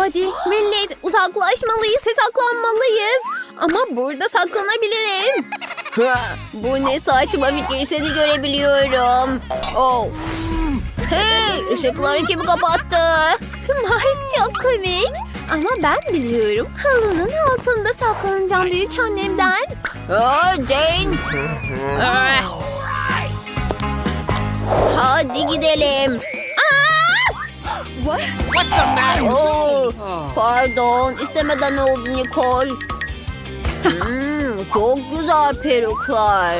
Hadi millet uzaklaşmalıyız ve saklanmalıyız. Ama burada saklanabilirim. Bu ne saçma fikir seni görebiliyorum. Oh. Hey ışıkları kim kapattı? Mike çok komik. Ama ben biliyorum halının altında saklanacağım büyük annemden. Aa, Jane. Hadi gidelim. What's the matter? Oo, pardon istemeden oldu Nicole. Hmm, çok güzel peruklar.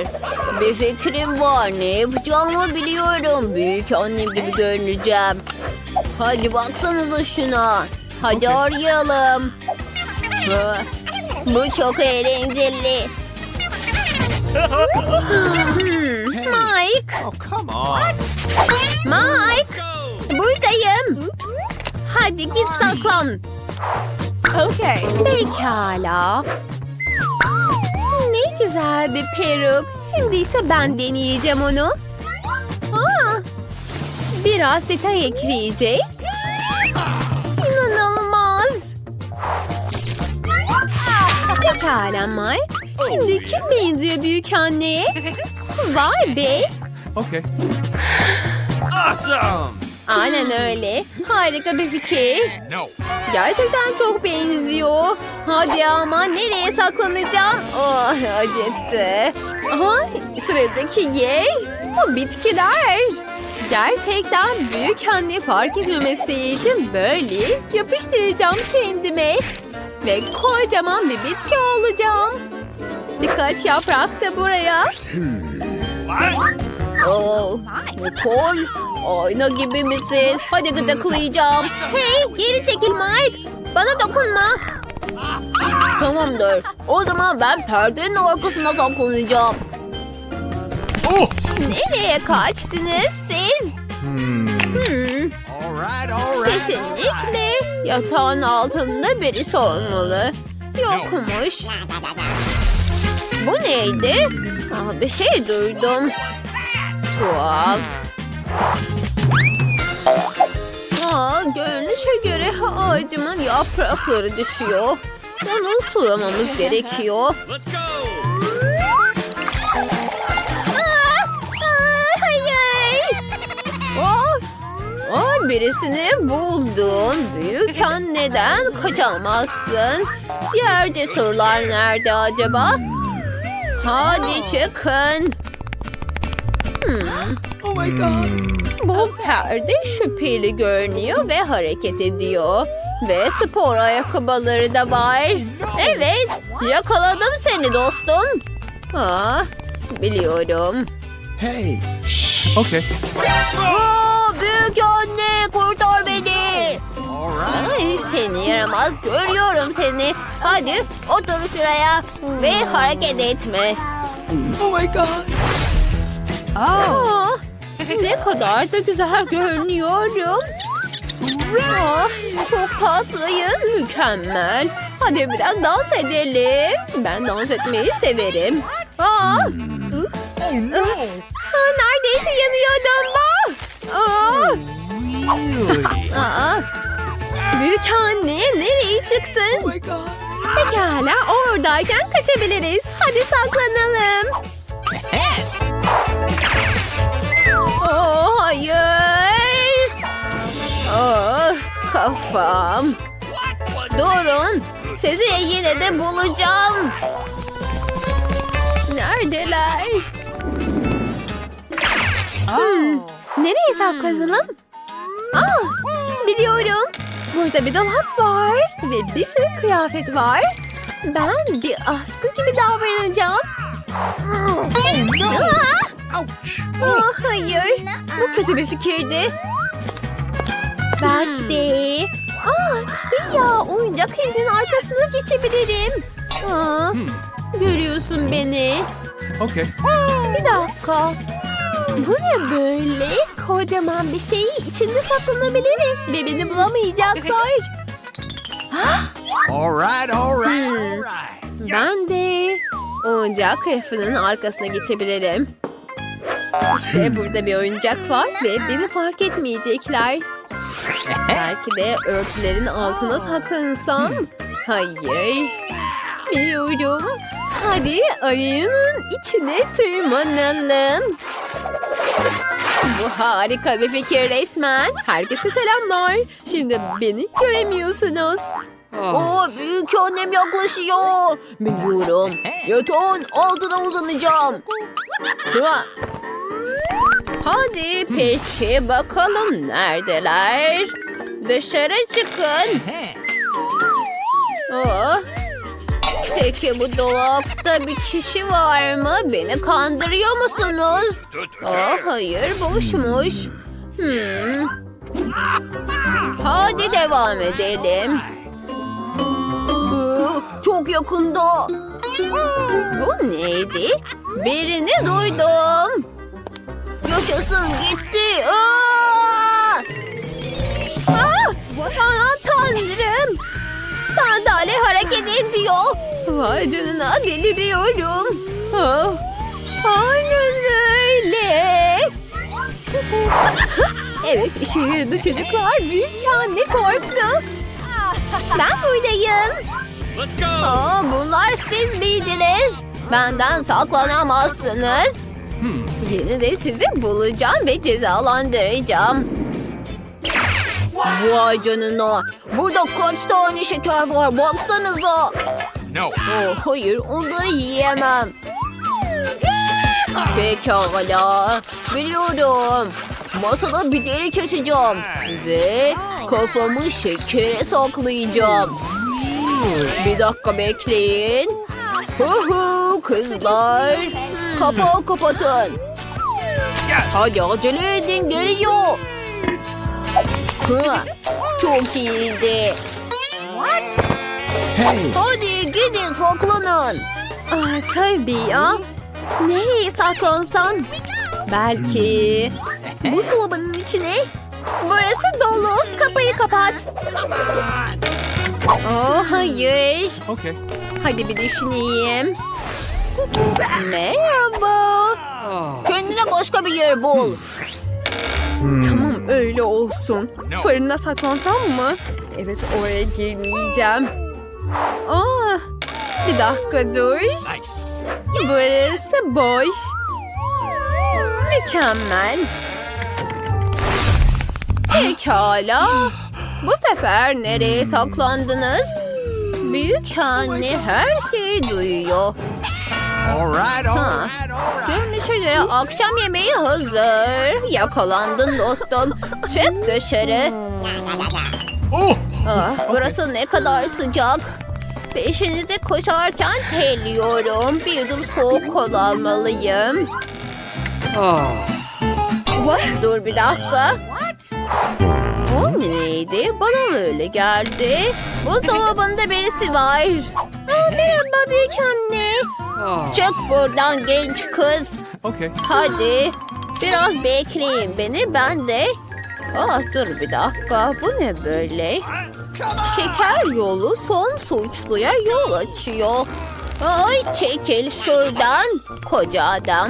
Bir fikrim var. Ne yapacağımı biliyorum. Büyük annem gibi görüneceğim. Hadi baksanıza şuna. Hadi arayalım. Ah, Bu çok eğlenceli. Hmm, Mike, Oh, come on. Mike. Buradayım. Hadi git saklan. Okay. Pekala. Ne güzel bir peruk. Şimdi ise ben deneyeceğim onu. Aa, biraz detay ekleyeceğiz. İnanılmaz. Pekala Mike. Şimdi kim benziyor büyük anneye? Vay be. Okay. Awesome. Aynen öyle. Harika bir fikir. Gerçekten çok benziyor. Hadi ama nereye saklanacağım? Oh acıttı. Aha sıradaki yer. Bu bitkiler. Gerçekten büyük anne fark etmemesi için böyle yapıştıracağım kendime. Ve kocaman bir bitki olacağım. Birkaç yaprak da buraya. Oh, Nicole, ayna gibi misin? Hadi gıdıklayacağım. Hey, geri çekil Mike. Bana dokunma. Tamamdır. O zaman ben perdenin arkasında saklanacağım. Oh. Nereye kaçtınız siz? Hmm, kesinlikle yatağın altında birisi olmalı. Yokmuş. Bu neydi? Aa, bir şey duydum. Tuhaf. Görünüşe göre ağacımın yaprakları düşüyor. Onu sulamamız gerekiyor. Aa, aa, hayır. Aa, aa, birisini buldum. Büyük anneden kaçamazsın. Diğer cesurlar nerede acaba? Hadi çıkın. Hmm. Oh my god. Bu perde şüpheli görünüyor ve hareket ediyor. Ve spor ayakkabıları da var. Evet, yakaladım seni dostum. Ah, biliyorum. Hey. Okay. Aa, büyük anne kurtar beni. Ay, seni yaramaz görüyorum seni. Hadi otur şuraya ve hareket etme. Oh my god. Aa, ne kadar da güzel görünüyorum. Ah, çok tatlıyım. Mükemmel. Hadi biraz dans edelim. Ben dans etmeyi severim. Aa, no. ups. Aa, neredeyse yanıyordum. Ah! Aa, Really? aa. Büyük anne nereye çıktın? Pekala oradayken kaçabiliriz. Hadi saklanalım. Oh, hayır. Oh, kafam. Durun. Sizi yine de bulacağım. Neredeler? Hmm, nereye saklanalım? Ah, biliyorum. Burada bir dolap var ve bir sürü kıyafet var. Ben bir askı gibi davranacağım. Aa! Ouch. Oh, hayır. Bu kötü bir fikirdi. Belki de... Aa, tabii ya oyuncak evinin arkasına geçebilirim. Aa, görüyorsun beni. Okay. Bir dakika. Bu ne böyle? Kocaman bir şey içinde saklanabilirim ve beni bulamayacaklar. All right, all right, Hmm. all right. Ben de oyuncak rafının arkasına geçebilirim. İşte burada bir oyuncak var ve beni fark etmeyecekler. Belki de örtülerin altına saklansam. Hayır. Biliyorum. Hadi ayının içine tırmanalım. Bu harika bir fikir resmen. Herkese selamlar. Şimdi beni göremiyorsunuz. Oo, büyük annem yaklaşıyor. Biliyorum. Yatağın altına uzanacağım. Ha, Hadi peki bakalım neredeler? Dışarı çıkın. Oh. Peki bu dolapta bir kişi var mı? Beni kandırıyor musunuz? Oh, hayır boşmuş. Hmm. Hadi devam edelim. Aa, Çok yakında. Bu neydi? Birini duydum. Yaşasın gitti. Aa! Aman tanrım. Sandalye hareket ediyor. Vay canına deliriyorum. Ah, aynen öyle. evet yaradı çocuklar. Büyük anne korktu. Ben buradayım. Let's go. Aa, bunlar siz miydiniz? Benden saklanamazsınız. Yine de sizi bulacağım ve cezalandıracağım. Vay canına. Burada kaç tane şeker var baksanıza. No. Oh, hayır onları yiyemem. Pekala. Biliyorum. Masada bir delik açacağım. Ve kafamı şekere saklayacağım. Bir dakika bekleyin. Huhu kızlar. Kapağı kapatın. Hadi acele edin geliyor. Hı, Çok iyiydi. Hey. Hadi gidin saklanın. Ah, tabii ya. Nereye saklansam? Belki buzdolabının içine. Burası dolu. Kapıyı kapat. Oh hayır. Okay. Hadi bir düşüneyim. Merhaba. Kendine başka bir yer bul. Tamam öyle olsun. Fırına saklansam mı? Evet oraya girmeyeceğim. Aa, bir dakika dur. Burası boş. Mükemmel. Pekala. Bu sefer nereye saklandınız? Büyük anne her şeyi duyuyor. All right. All Ha. right. All right. Görünüşe göre akşam yemeği hazır. Yakalandın dostum. Çık dışarı. Oh. Ah, burası ne kadar sıcak. Peşinizde koşarken terliyorum. Bir yudum soğuk kola almalıyım. Vay, dur bir dakika. Bu neydi? Bana mı öyle geldi? Buzdolabında birisi var. Aa, merhaba büyük anne. Çık buradan genç kız. Okay. Hadi. Biraz bekleyin beni ben de. Ah dur bir dakika. Bu ne böyle? Şeker yolu son suçluya yol açıyor. Ay çekil şuradan koca adam.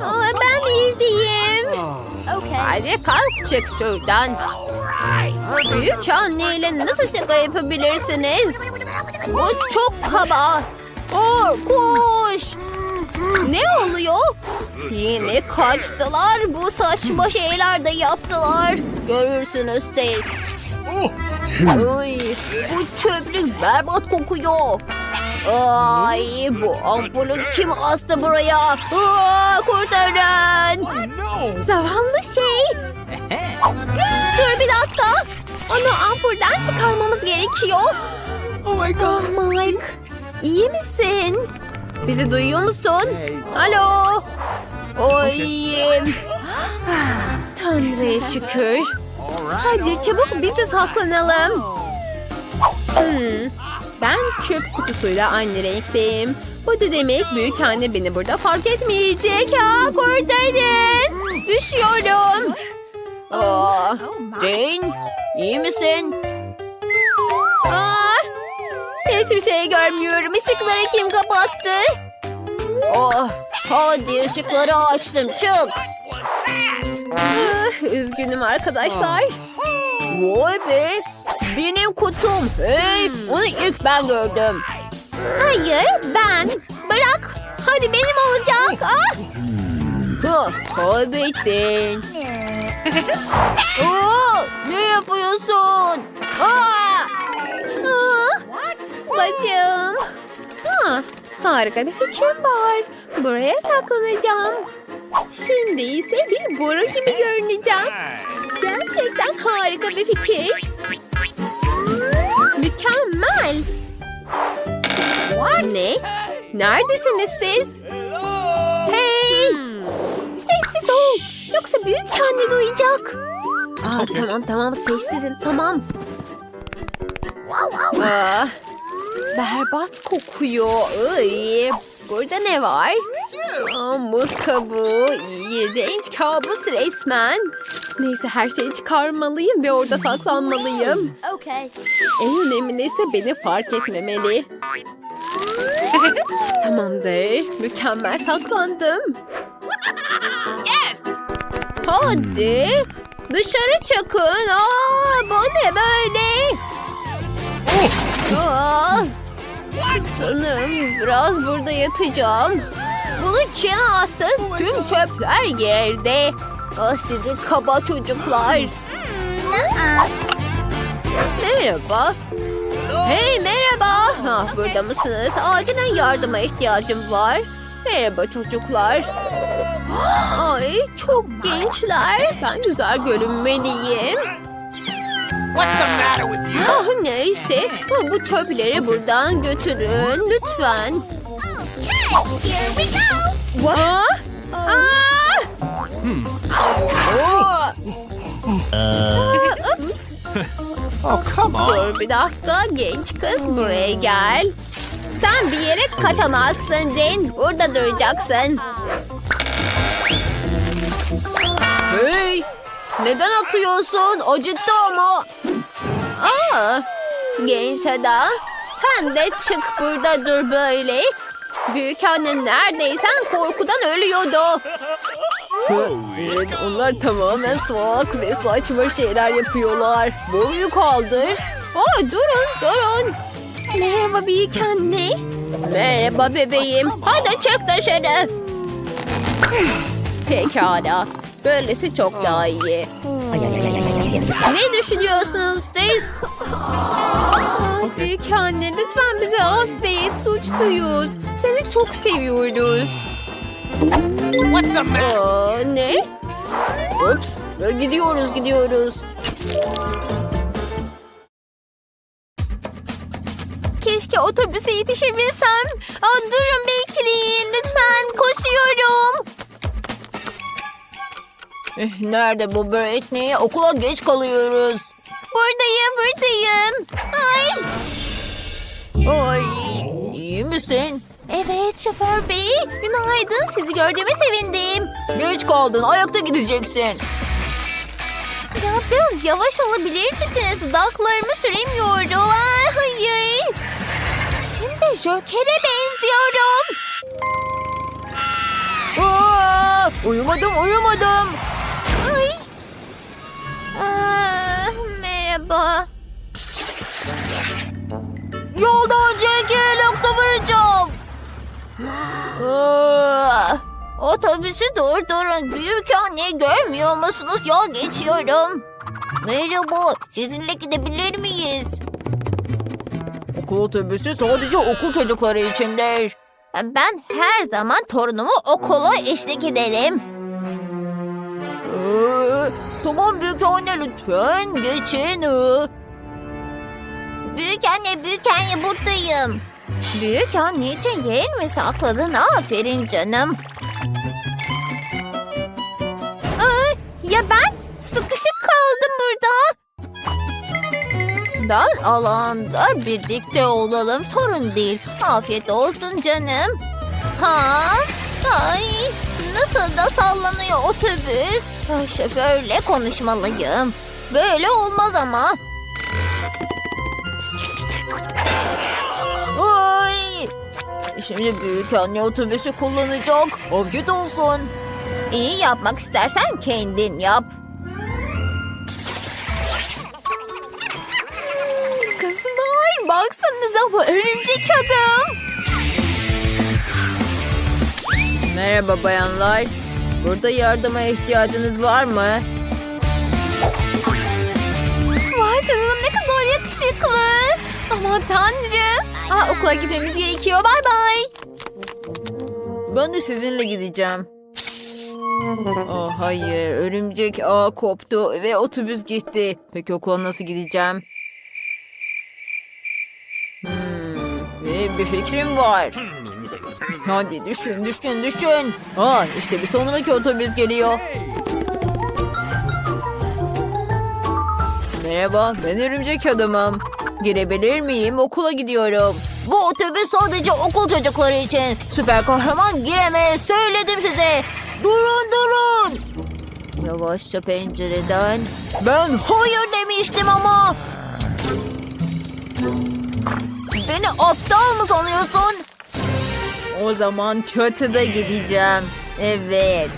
Aa, aa, ben bildiğim. Hadi kalk çık şuradan. Büyük anneyle nasıl şaka yapabilirsiniz? Bu çok kaba. Aa, koş. Ne oluyor? Yine kaçtılar. Bu saçma şeyler de yaptılar. Görürsünüz siz. Oh. Ay, bu çöplük berbat kokuyor. Ay bu ampulü kim astı buraya? Aa, kurtarın. Zavallı şey. Dur bir dakika. Onu ampulden çıkarmamız gerekiyor. Oh my Oh Mike. İyi misin? Bizi duyuyor musun? Alo. O iyiyim. Tanrı'ya şükür. Hadi çabuk biz de saklanalım. Hmm, ben çöp kutusuyla aynı renkteyim. Bu da demek büyük anne beni burada fark etmeyecek. Ha, kurtarın. Düşüyorum. Aa, Jane, iyi misin? Aa, hiçbir şey görmüyorum. Işıkları kim kapattı? Oh, hadi ışıkları açtım çık. Ah, üzgünüm arkadaşlar. Vay be. Benim kutum. Hey, onu ilk ben gördüm. Hayır ben. Bırak. Hadi benim olacak. Ah! Ha, kaybettin. Aa, ne yapıyorsun? Aa! Ah! Bacım. Ha, harika bir fikrim var. Buraya saklanacağım. Şimdi ise bir boru gibi görüneceğim. Gerçekten harika bir fikir. Mükemmel. Ne? Neredesiniz siz? Hey! Sessiz ol. Yoksa büyük anne duyacak. Aa, tamam tamam sessizim tamam. Aa, berbat kokuyor. Iy, burada ne var? Aa, muz kabuğu. İğrenç kabus resmen. Neyse her şeyi çıkarmalıyım ve orada saklanmalıyım. Okay. En önemlisi beni fark etmemeli. Tamamdır. Mükemmel saklandım. Yes. Hadi. Dışarı çıkın. Aa, bu ne böyle? Aa, sanırım biraz burada yatacağım. Bunu kim attı? Tüm çöpler yerde. Ah sizi kaba çocuklar. Merhaba. Hey merhaba. Ah, burada mısınız? Acilen yardıma ihtiyacım var. Merhaba çocuklar. Ay çok gençler. Ben güzel görünmeliyim. What's the matter with you? Ah neyse. Bu, bu çöpleri buradan götürün lütfen. What? Aa! Aa! Aa, Ups. Oh, come on. Dur bir dakika genç kız buraya gel. Sen bir yere kaçamazsın Jane. Burada duracaksın. Hey, neden atıyorsun? Acıttı ama. Aa, genç adam. Sen de çık burada dur böyle. Büyük annen neredeysen korkudan ölüyordu. Evet, onlar tamamen salak ve saçma şeyler yapıyorlar. Boyu kaldır. Aa, durun, durun. Merhaba büyük anne. Merhaba bebeğim. Hadi çık dışarı. Pekala. Böylesi çok daha iyi. Ne düşünüyorsunuz siz? Büyük anne lütfen bizi affet. Suçluyuz. Seni çok seviyoruz. Aa, ne? Ups, gidiyoruz gidiyoruz. Keşke otobüse yetişebilsem. Aa, durun bekleyin lütfen. Koşuyorum. Eh, nerede bu Britney? Okula geç kalıyoruz. Buradayım buradayım. Ay. Ay, iyi misin? Evet şoför bey. Günaydın. Sizi gördüğüme sevindim. Geç kaldın, ayakta gideceksin. Ya biraz yavaş olabilir misiniz? Dudaklarımı süremiyorum. Ay, hayır. Şimdi Joker'e benziyorum. Aa, uyumadım, uyumadım. Ay. Aa, merhaba. Yoldan çekil, yoksa vuracağım. Otobüsü durdurun. Büyük anne görmüyor musunuz? Yol geçiyorum. merhaba, sizinle gidebilir miyiz? Okul otobüsü sadece okul çocukları içindir. Ben her zaman torunumu okula eşlik ederim. Ee, tamam büyük anne lütfen geçin. Ee, Büyük anne, büyük anne buradayım. Büyük anne için yer mi sakladın? Aferin canım. Aa, ya ben sıkışık kaldım burada. Dar alanda birlikte olalım sorun değil. Afiyet olsun canım. Ha? Ay, nasıl da sallanıyor otobüs. Ah, Şoförle konuşmalıyım. Böyle olmaz ama. Ay! Şimdi büyük anne otobüsü kullanacak. Afiyet olsun. İyi yapmak istersen kendin yap. Kızlar baksanıza bu örümcek adam. Merhaba bayanlar. Burada yardıma ihtiyacınız var mı? Vay canım ne kadar yakışıklı. Aman tanrım. Aa, okula gitmemiz gerekiyor. Bay bay. Ben de sizinle gideceğim. Oh hayır, örümcek ağ koptu ve otobüs gitti. Peki okula nasıl gideceğim? Hmm, bir fikrim var. Hadi düşün, düşün, düşün. Aa, işte bir sonraki otobüs geliyor. Merhaba, ben örümcek adamım. Girebilir miyim? Okula gidiyorum. Bu otobüs sadece okul çocukları için. Süper kahraman giremez. Söyledim size. Durun durun. Yavaşça pencereden. Ben hayır demiştim ama. Beni aptal mı sanıyorsun? O zaman çatıda gideceğim. Evet.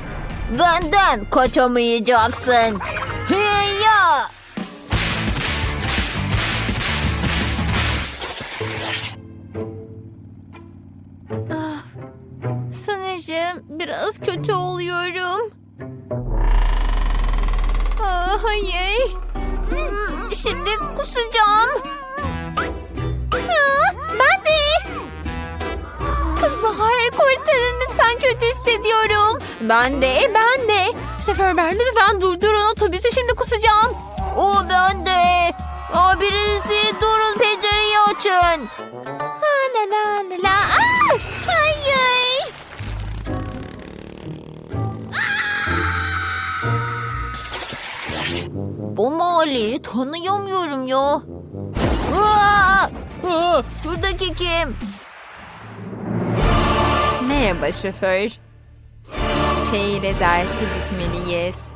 Benden kaçamayacaksın. Hiya! Sanırım biraz kötü oluyorum. Aa, hayır. Hmm, Şimdi kusacağım. Aa, ben de. Kızlar kurtarın lütfen kötü hissediyorum. Ben de ben de. Şoför ben lütfen durdurun otobüsü şimdi kusacağım. O bende. Aa, birisi durun pencereyi açın. La la la la. Aa, Bu mahalleyi tanıyamıyorum ya. Aa! Aa, Şuradaki kim? Merhaba şoför. Şey ile derse gitmeliyiz.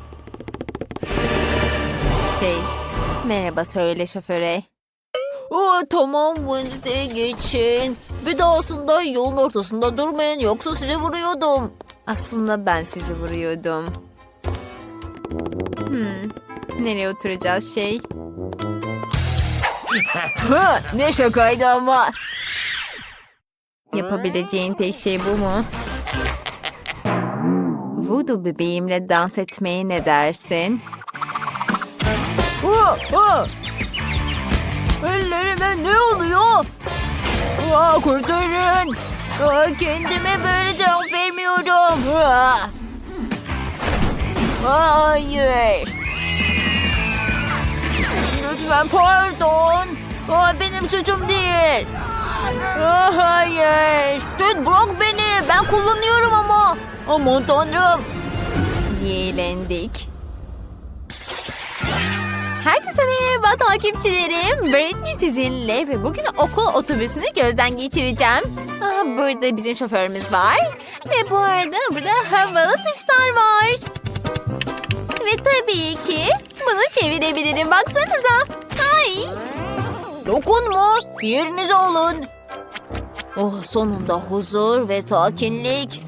Şey, merhaba söyle şoföre. Aa, tamam Wednesday geçin. Bir daha aslında yolun ortasında durmayın yoksa size vuruyordum. Aslında ben sizi vuruyordum. Hmm, nereye oturacağız şey? Ha, ne şakaydı ama. Yapabileceğin tek şey bu mu? Voodoo bebeğimle dans etmeye ne dersin? Ellerime ne oluyor? Aa, kurtarın. Aa, kendime böyle cevap vermiyorum. Aa. Hayır. Lütfen pardon. Aa, benim suçum değil. Aa, hayır. Dur bırak beni. Ben kullanıyorum ama. Aman tanrım. İyi eğlendik. Herkese merhaba takipçilerim. Britney sizinle ve bugün okul otobüsünü gözden geçireceğim. Aa, burada bizim şoförümüz var. Ve bu arada burada havalı tuşlar var. Ve tabii ki bunu çevirebilirim. Baksanıza. Ay. Dokunma. Yerinize alın. Oh sonunda huzur ve sakinlik.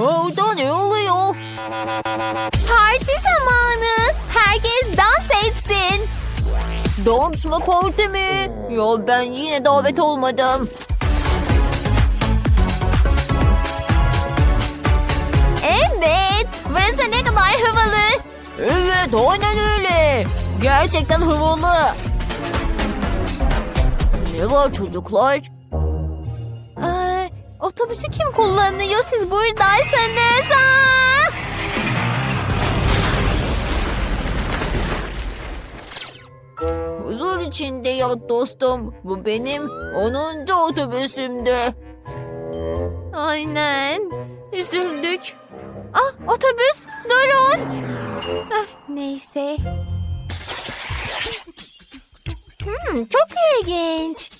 Orada ne oluyor? Parti zamanı. Herkes dans etsin. Dans mı parti mi? Ya ben yine davet olmadım. Evet. Burası ne kadar havalı. Evet aynen öyle. Gerçekten havalı. Ne var çocuklar? Ee, otobüsü kim kullanıyor siz buradaysanız? Aa! Huzur içinde yat dostum. Bu benim 10. otobüsümdü. Aynen. Üzüldük. Ah otobüs durun. Ah, neyse. Hmm, çok ilginç.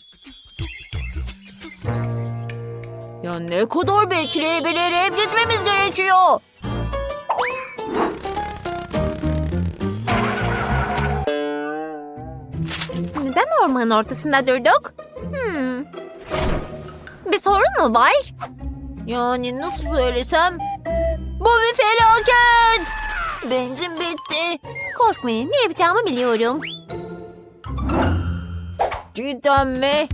Ya ne kadar bekleyebilirim? Gitmemiz gerekiyor. Neden ormanın ortasında durduk? Hmm. Bir sorun mu var? Yani nasıl söylesem? Bu bir felaket. Benzin bitti. Korkmayın ne yapacağımı biliyorum. Cidden mi?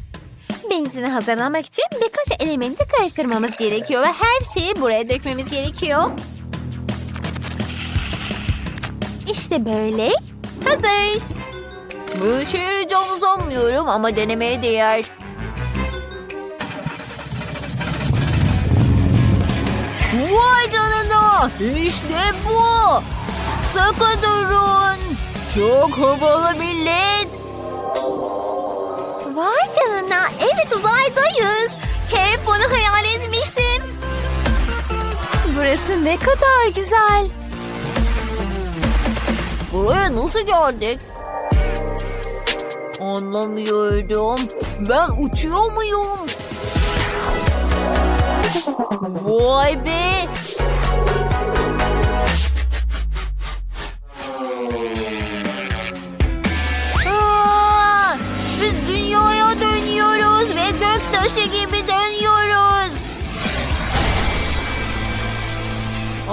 Benzini hazırlamak için birkaç elementi karıştırmamız gerekiyor ve her şeyi buraya dökmemiz gerekiyor. İşte böyle. Hazır. Bu işe yarayacağını sanmıyorum ama denemeye değer. Vay canına! İşte bu! Sıkı durun! Çok havalı millet! Vay canına. Evet uzaydayız. Hep bunu hayal etmiştim. Burası ne kadar güzel. Buraya nasıl geldik? Anlamıyorum. Ben uçuyor muyum? Vay be!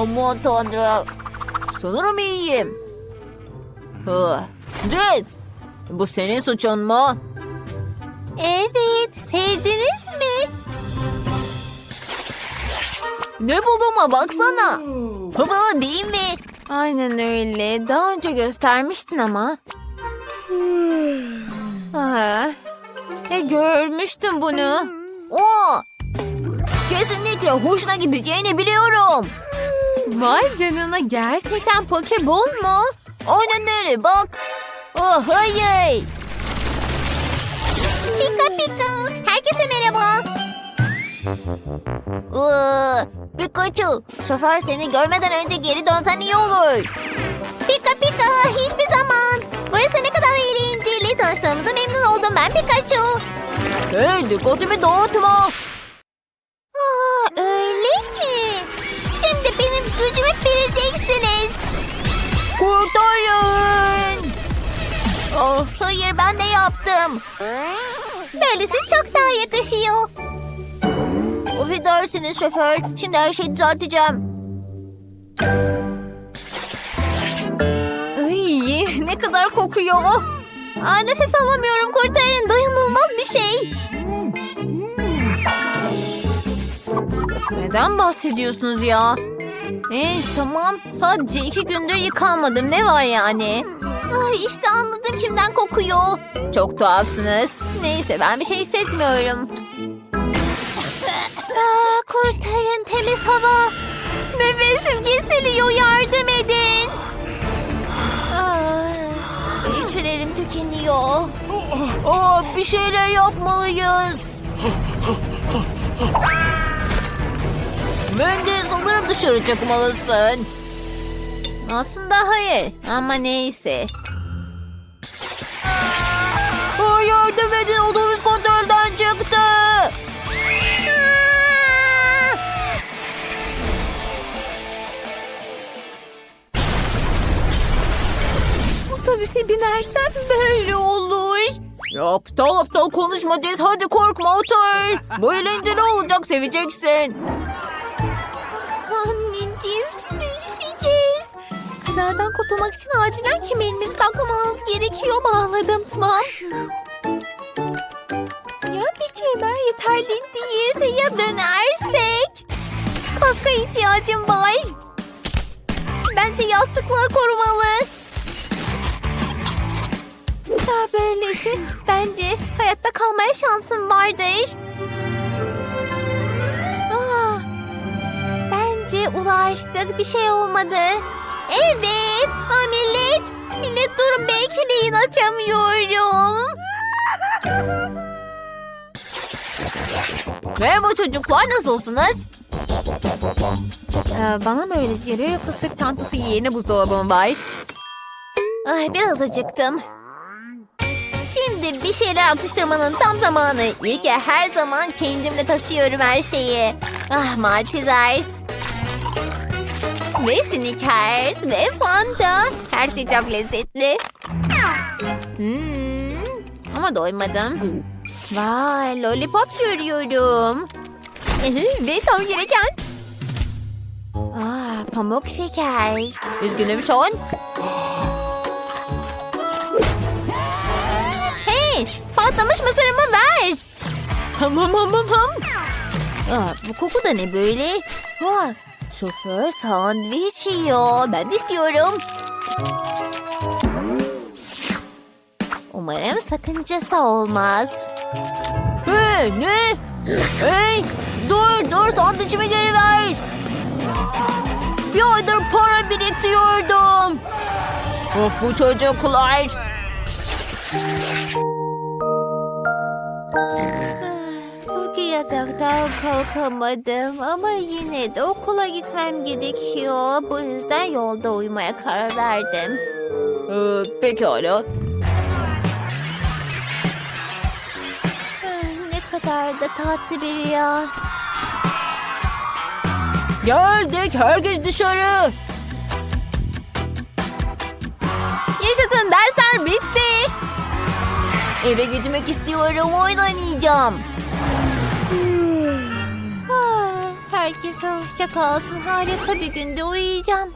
Aman tanrım. Sanırım iyiyim. Ah, bu senin suçun mu? Evet. Sevdiniz mi? Ne bulduğuma baksana. Havalı değil mi? Aynen öyle. Daha önce göstermiştin ama. Aa, ya görmüştüm bunu. Oo, kesinlikle hoşuna gideceğini biliyorum. Vay canına gerçekten Pokeball mu? Aynen bak. Oh hayır. Pika pika. Herkese merhaba. Aa, Pikachu, şoför seni görmeden önce geri dönsen iyi olur. Pika pika hiçbir zaman. Burası ne kadar eğlenceli. Tanıştığımıza memnun oldum ben Pikachu. Hey dikkatimi dağıtma. Yaptım. Böylesi çok daha yakışıyor. Affedersiniz şoför. Şimdi her şeyi düzelteceğim. Ay, ne kadar kokuyor. Aa, nefes alamıyorum kurtarın. Dayanılmaz bir şey. Neden bahsediyorsunuz ya? E, tamam. Sadece iki gündür yıkanmadım. Ne var yani? Ay, işte anladım kimden kokuyor. Çok tuhafsınız. Neyse ben bir şey hissetmiyorum. Aa, kurtarın temiz hava. Nefesim kesiliyor yardım edin. Aa, içlerim tükeniyor. Aa, bir şeyler yapmalıyız. Mendy sanırım dışarı çıkmalısın. Aslında hayır ama neyse. Yardım edin otobüs kontrolden çıktı. Otobüse binersem böyle olur. Aptal aptal konuşma Jess. Hadi korkma otur. Bu eğlenceli olacak seveceksin. Anneciğim şimdi düşeceğiz. Kazadan kurtulmak için acilen kemerimizi takmamız gerekiyor. Bağladım tamam. Dönersek? Kaska ihtiyacım var. Bence yastıklar korumalı. Ya böylesi bence hayatta kalmaya şansım vardır. Aa, Bence ulaştık. Bir şey olmadı. Evet. Millet. Millet durun bekleyin açamıyorum. Merhaba çocuklar nasılsınız? Ee, bana mı öyle geliyor yoksa sırt çantası yerine buzdolabım var? Ay biraz acıktım. Şimdi bir şeyler atıştırmanın tam zamanı. İyi ki her zaman kendimle taşıyorum her şeyi. Ah Maltesers. Ve Snickers ve Fanta. Her şey çok lezzetli. Hmm, ama doymadım. Vay lollipop görüyorum. ve tam gereken. Aa, pamuk şeker. Üzgünüm Sean. Hey, patlamış mısırımı ver. Tamam tamam tamam. Aa, bu koku da ne böyle? Aa, şoför sandviç yiyor. Ben de istiyorum. Umarım sakıncası olmaz. Hey ne? Hey dur dur sandviçimi geri ver. Bir aydır para biriktiriyordum. Of bu çocuklar. Bugün yataktan kalkamadım ama yine de okula gitmem gerekiyor. Bu yüzden yolda uyumaya karar verdim. Ee, pekala. Da tatlı bir rüya. Geldik herkes dışarı. Yaşasın dersler bitti. Eve gitmek istiyorum oynayacağım. Ah, Herkese hoşça kalsın. Harika bir günde uyuyacağım.